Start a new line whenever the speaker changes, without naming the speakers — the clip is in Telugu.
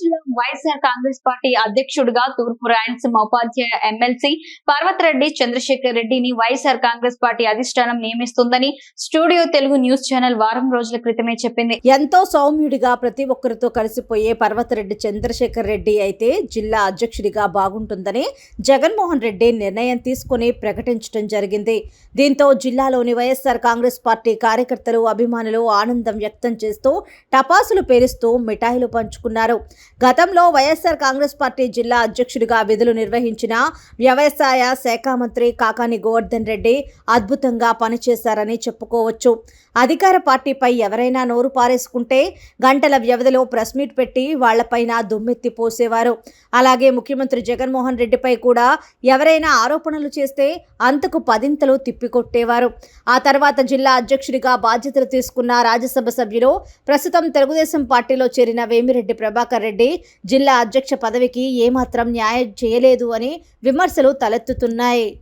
జిల్లా వైఎస్ఆర్ కాంగ్రెస్ పార్టీ అధ్యక్షుడిగా తూర్పు రాయలసీమ ఉపాధ్యాయ ఎమ్మెల్సీ పర్వతరెడ్డి చంద్రశేఖర్ రెడ్డిని వైఎస్ఆర్ కాంగ్రెస్ పార్టీ అధిష్టానం నియమిస్తుందని స్టూడియో తెలుగు న్యూస్ ఛానల్ వారం రోజుల క్రితమే చెప్పింది.
ఎంతో సౌమ్యుడిగా ప్రతి ఒక్కరితో కలిసిపోయే పర్వతరెడ్డి చంద్రశేఖర్ రెడ్డి అయితే జిల్లా అధ్యక్షుడిగా బాగుంటుందని జగన్మోహన్ రెడ్డి నిర్ణయం తీసుకుని ప్రకటించడం జరిగింది. దీంతో జిల్లాలోని వైఎస్ఆర్ కాంగ్రెస్ పార్టీ కార్యకర్తలు అభిమానులు ఆనందం వ్యక్తం చేస్తూ టపాసులు పేరుస్తూ మిఠాయిలు పంచుకున్నారు. గతంలో వైఎస్ఆర్ కాంగ్రెస్ పార్టీ జిల్లా అధ్యక్షుడిగా విధులు నిర్వహించిన వ్యవసాయ శాఖ మంత్రి కాకాని గోవర్ధన్ రెడ్డి అద్భుతంగా పనిచేశారని చెప్పుకోవచ్చు. అధికార పార్టీపై ఎవరైనా నోరు పారేసుకుంటే గంటల వ్యవధిలో ప్రెస్ మీట్ పెట్టి వాళ్ళపైన దుమ్మెత్తి పోసేవారు. అలాగే ముఖ్యమంత్రి జగన్మోహన్ రెడ్డిపై కూడా ఎవరైనా ఆరోపణలు చేస్తే అంతకు పదింతలు తిప్పికొట్టేవారు. ఆ తర్వాత జిల్లా అధ్యక్షుడిగా బాధ్యతలు తీసుకున్న రాజ్యసభ సభ్యులు ప్రస్తుతం తెలుగుదేశం పార్టీలో చేరిన వేమిరెడ్డి ప్రభాకర్ రెడ్డి జిల్లా అధ్యక్ష పదవికి ఏమాత్రం న్యాయం చేయలేదు అని విమర్శలు తలెత్తుతున్నాయి.